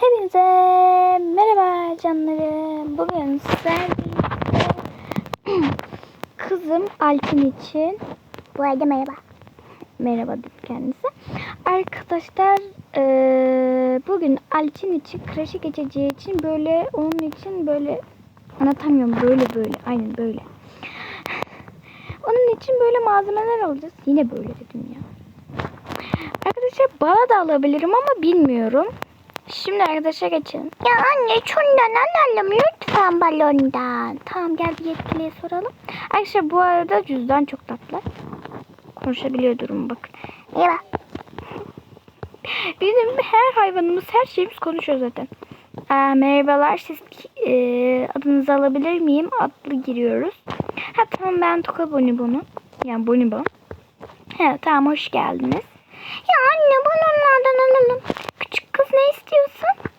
Hepinize merhaba canlarım. Bugün sizlerle kızım Alpin için Bu arada merhaba. merhaba dedi kendisi. Arkadaşlar eee, bugün Alpin için kreşe geçeceği için böyle onun için böyle anlatamıyorum böyle böyle aynen böyle. Onun için böyle malzemeler alacağız. Yine böyle dedim ya. Arkadaşlar bana da alabilirim ama bilmiyorum. Şimdi arkadaşa geçelim. Ya anne şundan alalım lütfen balondan. Tamam gel bir yetkiliye soralım. Arkadaşlar bu arada cüzdan çok tatlı. Konuşabiliyor durum bakın. Merhaba. Bizim her hayvanımız her şeyimiz konuşuyor zaten. Aa, merhabalar siz e, adınızı alabilir miyim? Adlı giriyoruz. Ha tamam ben Toka Bonibon'um. Yani Bonibon. Ha tamam hoş geldiniz. Ya anne balonlardan alalım. Küçük kız ne istiyorsun?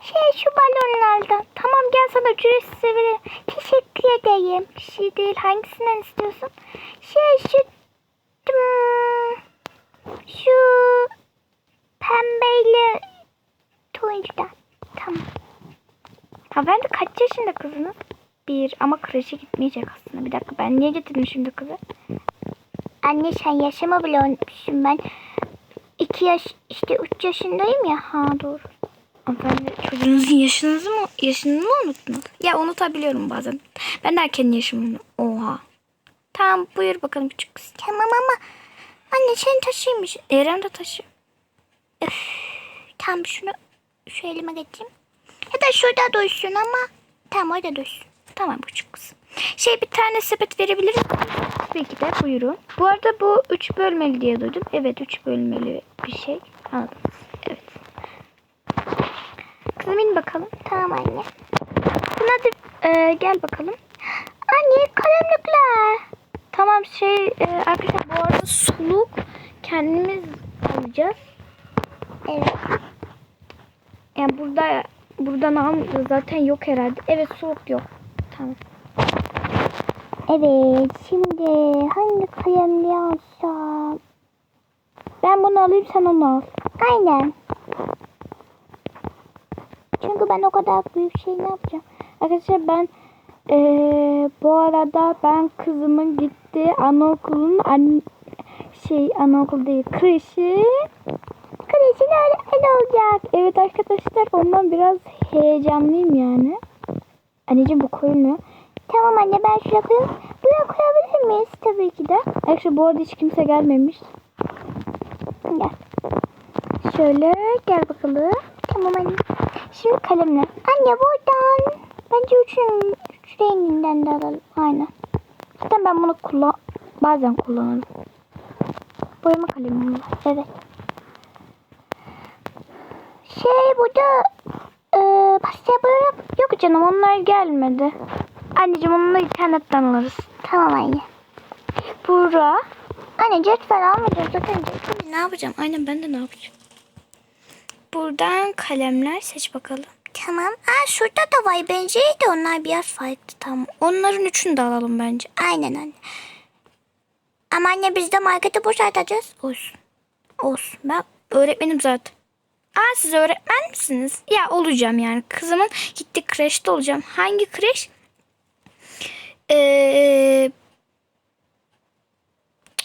Şey şu balonlardan. Tamam gel sana ücretsiz veririm. Teşekkür ederim. Bir şey değil hangisinden istiyorsun? Şey şu şu pembeyle turuncudan. Tamam. Ha ben de kaç yaşında kızınız? Bir ama kreşe gitmeyecek aslında. Bir dakika ben niye getirdim şimdi kızı? Anne sen yaşımı bile unutmuşsun ben. İki yaş işte üç yaşındayım ya. Ha doğru. Hanımefendi çocuğunuzun yaşınızı mı yaşını mı unuttunuz? Ya unutabiliyorum bazen. Ben de erken yaşımı Oha. Tamam buyur bakalım küçük kız. Tamam ama anne sen taşıymış. Eren de taşı. Tam şunu şu elime getireyim. Ya da şurada dursun ama tam orada dursun. Tamam küçük kız. Şey bir tane sepet verebilir misiniz? Peki de buyurun. Bu arada bu üç bölmeli diye duydum. Evet üç bölmeli bir şey. Anladım. Evet. Kızım in bakalım. Tamam anne. Kızım hadi e, gel bakalım. Anne kalemlikler. Tamam şey e, arkadaşlar bu arada suluk kendimiz alacağız. Evet. Yani burada buradan almayacağız. Zaten yok herhalde. Evet suluk yok. Tamam. Evet şimdi hangi kalemliği alsam? Ben bunu alayım sen onu al. Aynen. Çünkü ben o kadar büyük şey ne yapacağım? Arkadaşlar ben eee, bu arada ben kızımın gitti anaokulunun an şey anaokul değil kreşi Kreşin öğretmeni olacak. evet arkadaşlar ondan biraz heyecanlıyım yani. Anneciğim bu koyulmuyor. Tamam anne ben şuraya koyayım. Buraya koyabilir miyiz? Tabii ki de. Arkadaşlar bu arada hiç kimse gelmemiş. Gel. Şöyle gel bakalım. Tamam anne. Şimdi kalemle. Anne buradan. Bence üçün, üç renginden de alalım. Aynen. Zaten ben bunu kullan bazen kullanırım. Boyama kalemim var. Evet. Şey burada e, pastel boya. Yok canım onlar gelmedi. Anneciğim onları internetten alırız. Tamam anne. Bura. Anne cetvel almayacağız zaten cetvel. Ne yapacağım? Aynen ben de ne yapacağım? Buradan kalemler seç bakalım. Tamam. Aa şurada da var. Benzeri de onlar biraz farklı. Tamam. Onların üçünü de alalım bence. Aynen anne. Ama anne biz de marketi boşaltacağız. Olsun. Olsun. Ben öğretmenim zaten. Aa siz öğretmen misiniz? Ya olacağım yani. Kızımın gitti kreşte olacağım. Hangi kreş? Ee,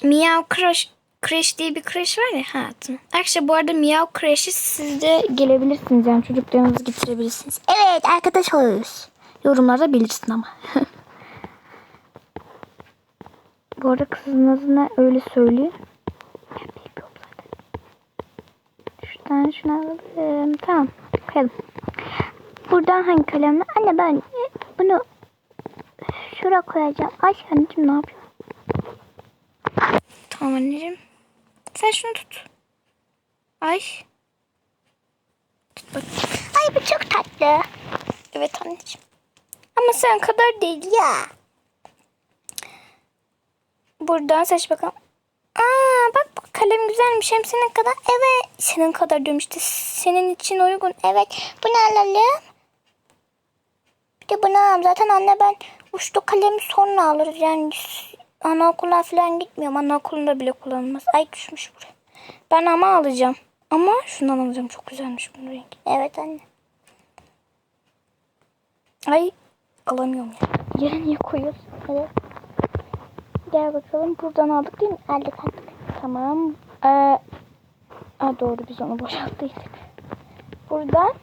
Miyav Kreş, kreş diye bir kreş var ya. Ha, tamam. Arkadaşlar bu arada Miyav Kreş'i siz de gelebilirsiniz. Yani çocuklarınızı getirebilirsiniz. Evet arkadaş oluyoruz. Yorumlarda bilirsin ama. bu arada kızın adını öyle söylüyor. Şuradan şuna alalım. Tamam. Koyalım. Buradan hangi kalemle? Anne ben bunu şuraya koyacağım. Ay anneciğim ne yapıyorsun? Tamam anneciğim. Sen şunu tut. Ay. Tut bak. Ay bu çok tatlı. Evet anneciğim. Ama sen kadar değil ya. Buradan seç bakalım. Aa bak bu kalem güzelmiş. Hem senin kadar. Evet. Senin kadar diyorum işte. Senin için uygun. Evet bunu alalım. Bir de bunu alalım. Zaten anne ben uçlu kalemi sonra alırız. Yani Anaokuluna falan gitmiyorum. Anaokulunda bile kullanılmaz. Ay düşmüş buraya. Ben ama alacağım. Ama şundan alacağım. Çok güzelmiş bunun rengi. evet anne. Ay alamıyorum ya. Yere niye koyuyorsun? Evet. Gel bakalım. Buradan aldık değil mi? Aldık aldık. Tamam. Ee, ha doğru biz onu boşalttıydık. Buradan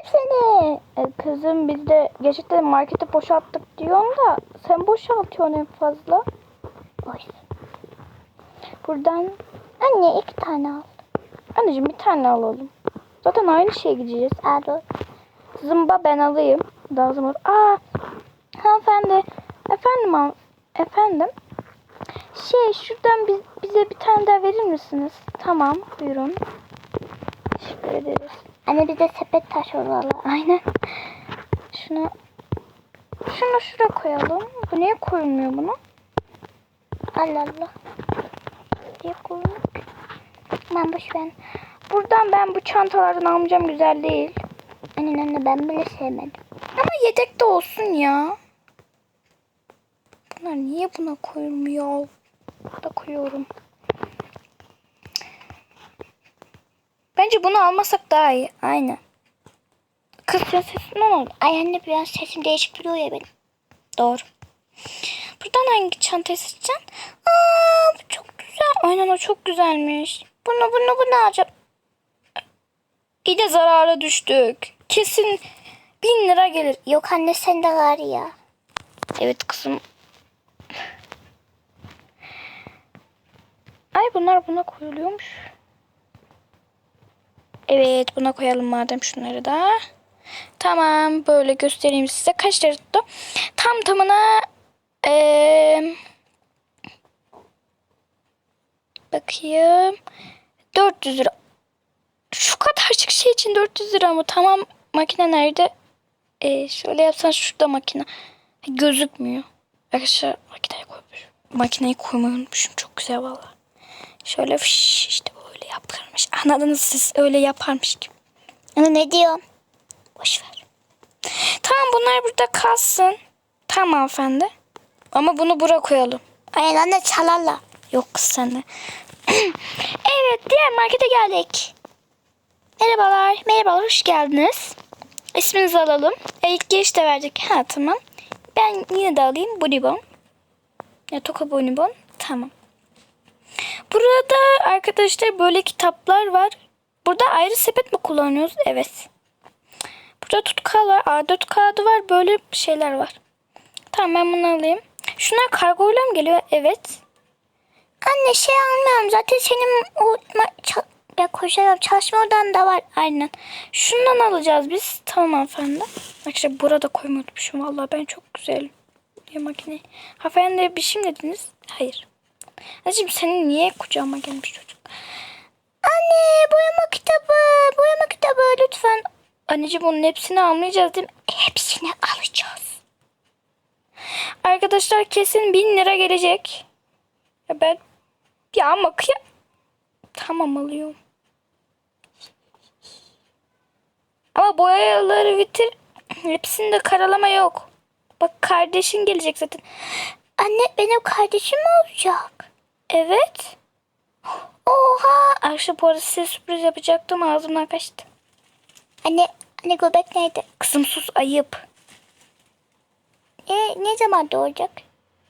hepsini. Ee, kızım biz de gerçekten markete boşalttık diyorsun da sen boşaltıyorsun en fazla. Olsun. Buradan Anne iki tane al. anneciğim bir tane alalım. Zaten aynı şeye gideceğiz. Dur. Zımba ben alayım. Daha zımba. Aa, hanımefendi. Efendim han- efendim. Şey şuradan biz, bize bir tane daha verir misiniz? Tamam buyurun. Teşekkür ederiz. Anne bir de sepet taş oralı. Aynen. Şuna şunu şuraya koyalım. Bu niye koyulmuyor bunu? Allah Allah. Niye koyulmuyor? ki? Ben boş ver. Buradan ben bu çantalardan almayacağım güzel değil. Anne anne ben bile sevmedim. Ama yedek de olsun ya. Bunlar niye buna koyulmuyor? Da koyuyorum. Bence bunu almasak daha iyi. Aynen. Kız sesin ne oldu? Ay anne biraz sesim değişik duruyor ya benim. Doğru. Buradan hangi çantayı seçeceksin? Aa, bu çok güzel. Aynen o çok güzelmiş. Bunu bunu bunu alacağım. İyi de zarara düştük. Kesin bin lira gelir. Yok anne sen de var ya. Evet kızım. Ay bunlar buna koyuluyormuş. Evet buna koyalım madem şunları da. Tamam böyle göstereyim size. Kaç lira tuttu? Tam tamına eee, bakayım 400 lira. Şu kadarcık şey için 400 lira mı? Tamam makine nerede? Ee, şöyle yapsan şurada makine. Gözükmüyor. Arkadaşlar makineyi koymuş. Makineyi koymayı unutmuşum. Çok güzel valla. Şöyle fış, işte böyle yaparmış. Anladınız siz öyle yaparmış gibi. Anne ne diyorsun? Boş ver. Tamam bunlar burada kalsın. Tamam hanımefendi. Ama bunu buraya koyalım. Ay anne çalarla. Yok kız sen de. evet diğer markete geldik. Merhabalar. Merhabalar hoş geldiniz. İsminizi alalım. E, ilk girişte verdik. Ha tamam. Ben yine de alayım bonibon. Ya toka bonibon. Tamam. Burada arkadaşlar böyle kitaplar var. Burada ayrı sepet mi kullanıyoruz? Evet. Burada tutkal var. A4 kağıdı var. Böyle şeyler var. Tamam ben bunu alayım. Şunlar kargoyla mı geliyor? Evet. Anne şey almıyorum zaten senin o ya koşarım çalışma odan da var. Aynen. Şundan alacağız biz. Tamam hanımefendi. Arkadaşlar burada koymayı unutmuşum. Vallahi ben çok güzel diye makine. Hanımefendi bir şey mi dediniz? Hayır. Anneciğim senin niye kucağıma gelmiş çocuk? Anne boyama kitabı boyama kitabı lütfen. Anneciğim onun hepsini almayacağız değil mi? Hepsini alacağız. Arkadaşlar kesin bin lira gelecek. Ya ben ya ama kıya... Tamam alıyorum. Ama boyaları bitir. Hepsinde karalama yok. Bak kardeşin gelecek zaten. Anne benim kardeşim mi olacak? Evet. Oha. Akşam bu arada size sürpriz yapacaktım ağzımdan kaçtı. Anne anne göbek nerede? Kızım sus ayıp. E, ne zaman doğacak?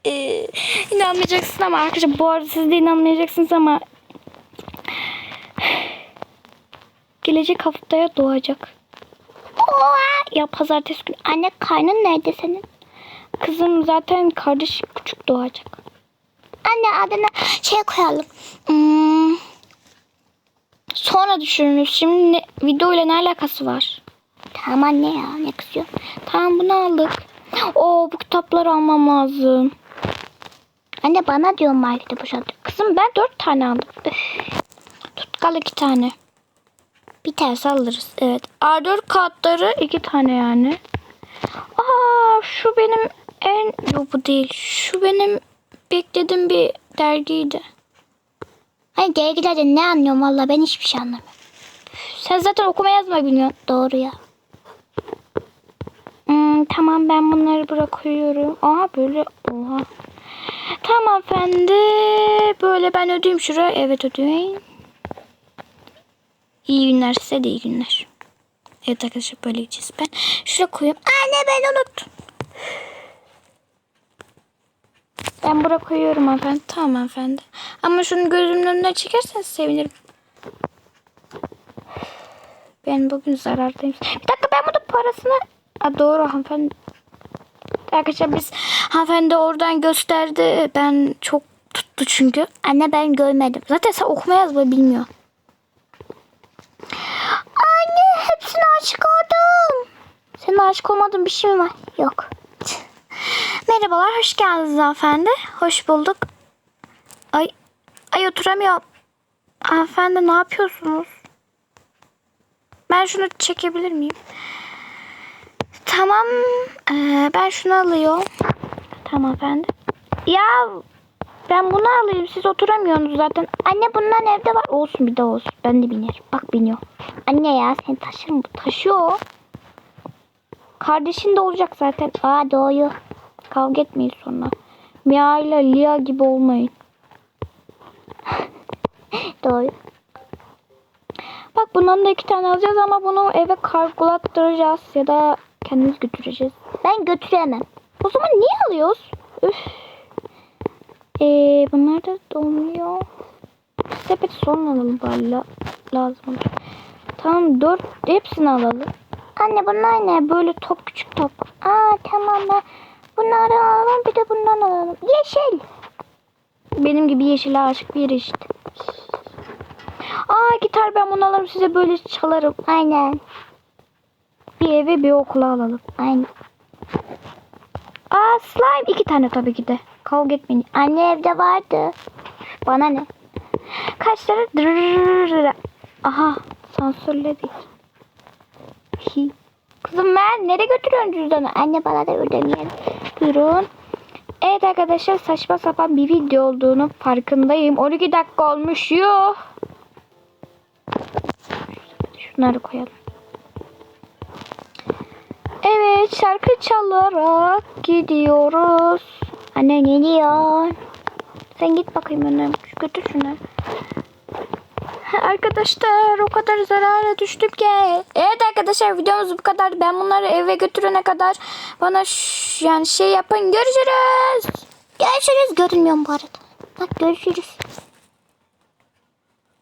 Ee, inanmayacaksın ama arkadaşlar bu arada siz de inanmayacaksınız ama gelecek haftaya doğacak. Oha. Ya pazartesi günü. Anne karnın nerede senin? Kızım zaten kardeş küçük doğacak. Anne adına şey koyalım. Hmm, Sonra düşünürüz. Şimdi ne, video ile ne alakası var? tamam anne ya ne kızıyorsun? Tamam bunu aldık. Oo bu kitapları almam lazım. Anne bana diyor markete boşaltıyor. Kızım ben dört tane aldım. Üf. Tutkal iki tane. Bir tanesi alırız. Evet. A4 kağıtları iki tane yani. Aa şu benim en... Yok bu değil. Şu benim beklediğim bir dergiydi. Hani dergilerde ne anlıyorum valla ben hiçbir şey anlamıyorum. Sen zaten okuma yazma biliyorsun. Doğru ya. Hmm, tamam ben bunları bırakıyorum. Aha böyle oha. Tamam efendi. Böyle ben ödeyeyim şuraya. Evet ödeyeyim. İyi günler size de iyi günler. Evet arkadaşlar böyle gideceğiz. Ben şuraya koyayım. Anne ben unuttum. Ben buraya koyuyorum hanımefendi. Tamam hanımefendi. Ama şunu gözümün önüne çekerseniz sevinirim. Ben bugün zarardayım. Bir dakika ben bunun parasını... Aa, doğru hanımefendi. Arkadaşlar biz hanımefendi oradan gösterdi. Ben çok tuttu çünkü. Anne ben görmedim. Zaten sen okuma yazma bilmiyor. Anne hepsine aşık oldum. Senin aşık olmadığın bir şey mi var? Yok. Merhabalar hoş geldiniz hanımefendi. Hoş bulduk. Ay, ay oturamıyorum. Hanımefendi ne yapıyorsunuz? Ben şunu çekebilir miyim? Tamam. ee, ben şunu alıyorum. Tamam efendim. Ya ben bunu alayım. Siz oturamıyorsunuz zaten. Anne bundan evde var. Olsun bir de olsun. Ben de binerim. Bak biniyor. Anne ya seni taşır mı? Taşıyor. Kardeşin de olacak zaten. Aa doğru. Kavga etmeyin sonra. Mia ile Lia gibi olmayın. doğru. Bak bundan da iki tane alacağız ama bunu eve kargolattıracağız ya da kendimiz götüreceğiz. Ben götüremem. O zaman niye alıyoruz? Üf. Ee, bunlar da dolmuyor. Sepeti sonra alalım bari la- lazım. Tamam dört hepsini alalım. Anne bunlar ne? Böyle top küçük top. Aa tamam ben bunları alalım bir de bundan alalım. Yeşil. Benim gibi yeşile aşık bir işte. Aa gitar ben bunu alırım size böyle çalarım. Aynen. Bir eve bir okula alalım. Aynen. Aa slime iki tane tabii ki de. Kavga etmeyin. Anne evde vardı. Bana ne? Kaç lira? Dırırırırı. Aha sansürledik. Hi. Kızım ben nereye götürüyorsun cüzdanı? Anne bana da ödemeyelim. Buyurun. Evet arkadaşlar saçma sapan bir video olduğunu farkındayım. 12 dakika olmuş. Yuh. Şunları koyalım. Evet şarkı çalarak gidiyoruz. Anne ne diyor? Sen git bakayım önden. Götür şunu. Arkadaşlar o kadar zarara düştüm ki. Evet arkadaşlar videomuz bu kadar. Ben bunları eve götürene kadar bana yani şey yapın. Görüşürüz. Görüşürüz. Görünmüyorum bu arada. Bak görüşürüz.